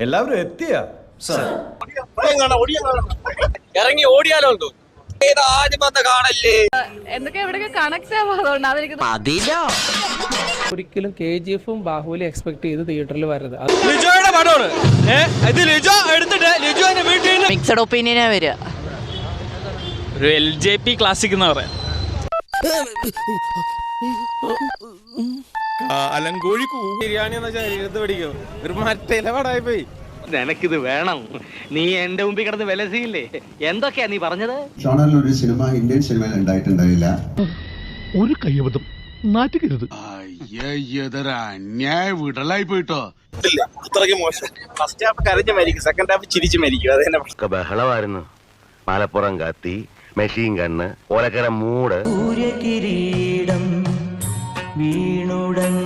എല്ലാവരും എത്തിയ? ഇറങ്ങി ഓടിയാലോ ഒരിക്കലും കെ ജി എഫും ബാഹുലി എക്സ്പെക്ട് ചെയ്ത് തിയേറ്ററിൽ വരരുത്. ലിജോയുടെ പടമാണ്. ഇത് ലിജോ എടുത്തിട്ട് ലിജോ എന്റെ വീട്ടിൽ നിന്ന് മിക്സഡ് ഒപ്പീനിയനാ വരിക. ഒരു എൽ ജെ പി ക്ലാസിക് എന്ന് പറയാം. ബിരിയാണി എന്ന ശരീരത്ത് പിടിക്കും. ഒരു മറ്റേ പടായി പോയി നിനക്കിത് വേണം. നീ എന്റെ മുമ്പിൽ കിടന്ന് വിലസിയില്ലേ എന്തൊക്കെയാ നീ പറഞ്ഞത്? ഒരു സിനിമ ഇന്ത്യൻ സിനിമയിൽ ഉണ്ടായിട്ടുണ്ടാവില്ല ഒരു കൈവതം നാറ്റുകരുത് അന്യായ വിടലായി പോയിട്ടോ. അത്രയ്ക്ക് മോശം. ഫസ്റ്റ് ഹാഫ് കരഞ്ഞു മരിക്കും സെക്കൻഡ് ഹാഫ് ചിരിച്ചു മരിക്കും അത് ബഹളമായിരുന്നു. മലപ്പുറം കത്തി മെഷീൻ കണ്ണ് ഓലക്കര മൂട്. സൂര്യകിരീടം வீணுடன்